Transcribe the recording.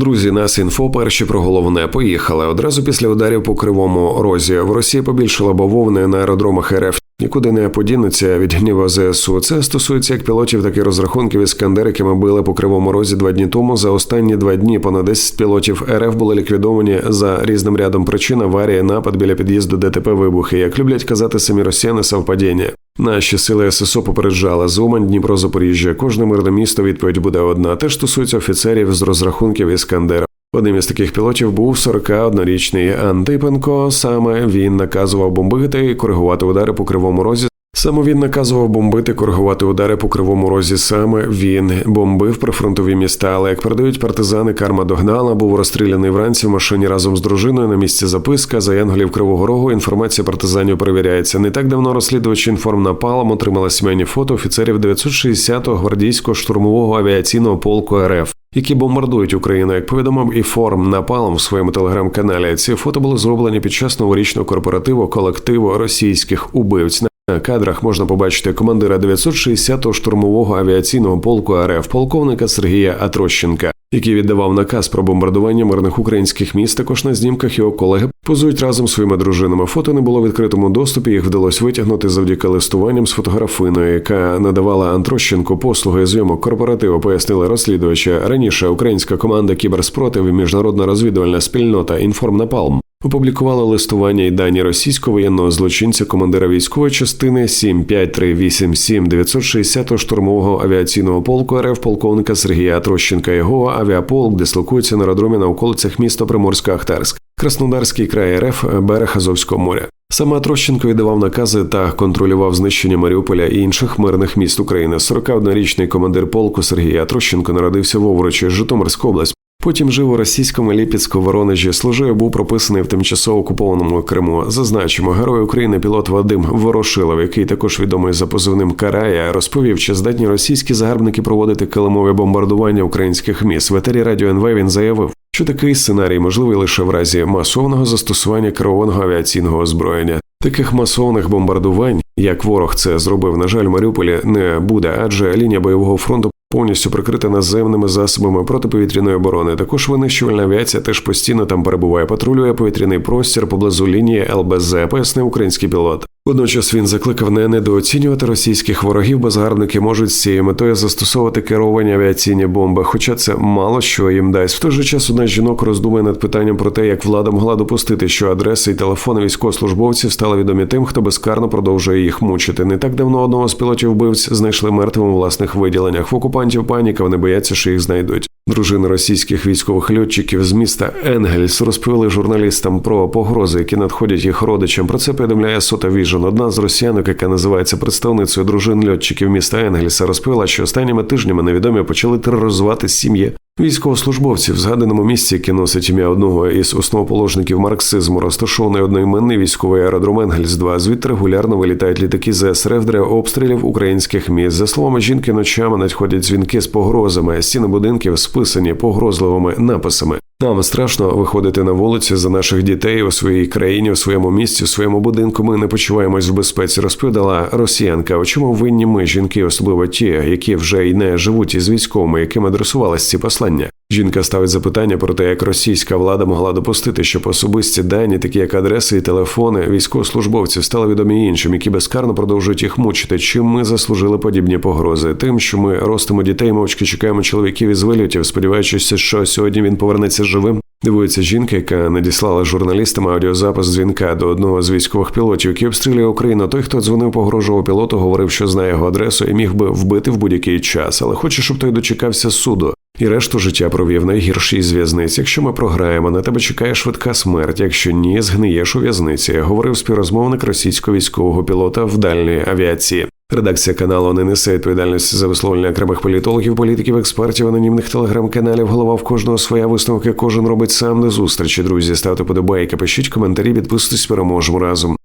Друзі, нас інфо перші про головне поїхали. Одразу після ударів по кривому розі в Росії побільшало бавовни на аеродромах РФ. Нікуди не подінуться від гніву ЗСУ. Це стосується як пілотів, так і розрахунків іскандер, якими били по кривому розі два дні тому. За останні два дні понад 10 пілотів РФ були ліквідовані за різним рядом причин аварії, напад біля під'їзду ДТП вибухи. Як люблять казати самі росіяни, совпадіння. Наші сили ССО попереджали Зумань, Дніпро, Запоріжжя. Кожне мирне місто відповідь буде одна. Теж стосується офіцерів з розрахунків іскандера. Одним із таких пілотів був 41-річний Антипенко. Саме він наказував бомбити і коригувати удари по кривому розі. Саме він наказував бомбити, коригувати удари по кривому розі. Саме він бомбив прифронтові міста. Але як передають партизани, карма догнала, був розстріляний вранці в машині разом з дружиною. На місці записка за янголів Кривого Рогу. Інформація партизанів перевіряється. Не так давно розслідувачі інформнапалом отримали сімейні фото офіцерів 960-го гвардійського штурмового авіаційного полку РФ. Які бомбардують Україну, як повідомив і форум напалом в своєму телеграм-каналі. Ці фото були зроблені під час новорічного корпоративу колективу російських убивць. На кадрах можна побачити командира 960-го штурмового авіаційного полку РФ полковника Сергія Атрощенка, який віддавав наказ про бомбардування мирних українських міст. Також на знімках його колеги позують разом своїми дружинами. Фото не було в відкритому доступі. Їх вдалося витягнути завдяки листуванням з фотографиною, яка надавала Антрощенку послуги зйомок корпоративу. Пояснили розслідувачі. Раніше українська команда кіберспротив і міжнародна розвідувальна спільнота Інформнапалм опублікували листування і дані російського воєнного злочинця, командира військової частини 75387 960-го штурмового авіаційного полку РФ полковника Сергія Трощенка. Його авіаполк дислокується на аеродромі на околицях міста Приморська-Ахтарськ, Краснодарський край РФ, берег Азовського моря. Саме Трощенко віддавав накази та контролював знищення Маріуполя і інших мирних міст України. 41-річний командир полку Сергій Трощенко народився в Овручі, Житомирська область. Потім жив у російському Ліпецьку Воронежі. Служив, був прописаний в тимчасово окупованому Криму. Зазначимо, герой України пілот Вадим Ворошилов, який також відомий за позивним Карая, розповів, чи здатні російські загарбники проводити килимове бомбардування українських міст. В етері радіо НВ він заявив, що такий сценарій можливий лише в разі масового застосування керованого авіаційного озброєння. Таких масовних бомбардувань, як ворог це зробив, на жаль, Маріуполі не буде, адже лінія бойового фронту повністю прикрита наземними засобами протиповітряної оборони. Також винищувальна авіація теж постійно там перебуває, патрулює повітряний простір поблизу лінії ЛБЗ, пояснив український пілот. Водночас він закликав не недооцінювати російських ворогів, бо загарбники можуть з цією метою застосовувати керовані авіаційні бомби, хоча це мало що їм дасть. В той же час одна з жінок роздумує над питанням про те, як влада могла допустити, що адреси і телефони військовослужбовців стали відомі тим, хто безкарно продовжує їх мучити. Не так давно одного з пілотів вбивць знайшли мертвим у власних виділеннях. В окупантів паніка вони бояться, що їх знайдуть. Дружини російських військових льотчиків з міста Енгельс розповіли журналістам про погрози, які надходять їх родичам. Про це повідомляє Сота Віжен. Одна з росіянок, яка називається представницею дружин льотчиків міста Енгельса, розповіла, що останніми тижнями невідомі почали тероризувати сім'ї військовослужбовців в згаданому місці, яке носить ім'я одного із основоположників марксизму, розташований одноіменний військовий аеродром Енгельс 2 Звідти регулярно вилітають літаки ЗСРФ для обстрілів українських міст. За словами жінки, ночами надходять дзвінки з погрозами. Стіни будинків списані погрозливими написами. Нам страшно виходити на вулиці за наших дітей у своїй країні, у своєму місці, у своєму будинку. Ми не почуваємось в безпеці. Розповідала росіянка. У чому винні ми, жінки, особливо ті, які вже й не живуть із військовими, яким адресувалися ці послання. Жінка ставить запитання про те, як російська влада могла допустити, щоб особисті дані, такі як адреси і телефони військовослужбовців, стали відомі іншим, які безкарно продовжують їх мучити. Чим ми заслужили подібні погрози? Тим, що ми ростимо дітей, мовчки чекаємо чоловіків із вильотів, сподіваючись, що сьогодні він повернеться живим. Дивується жінка, яка надіслала журналістам аудіозапис дзвінка до одного з військових пілотів, який обстрілює Україну. Той, хто дзвонив, погрожував пілоту, говорив, що знає його адресу і міг би вбити в будь-який час, але хоче, щоб той дочекався суду. І решту життя провів найгіршій з в'язниць. Якщо ми програємо, на тебе чекає швидка смерть. Якщо ні, згниєш у в'язниці, говорив співрозмовник російського військового пілота в дальній авіації. Редакція каналу не несе відповідальності за висловлення окремих політологів, політиків, експертів, анонімних телеграм-каналів. Голова в кожного своя висновки. Кожен робить сам до зустрічі. Друзі, ставте подобайки, пишіть коментарі, підписуйтесь, переможемо разом.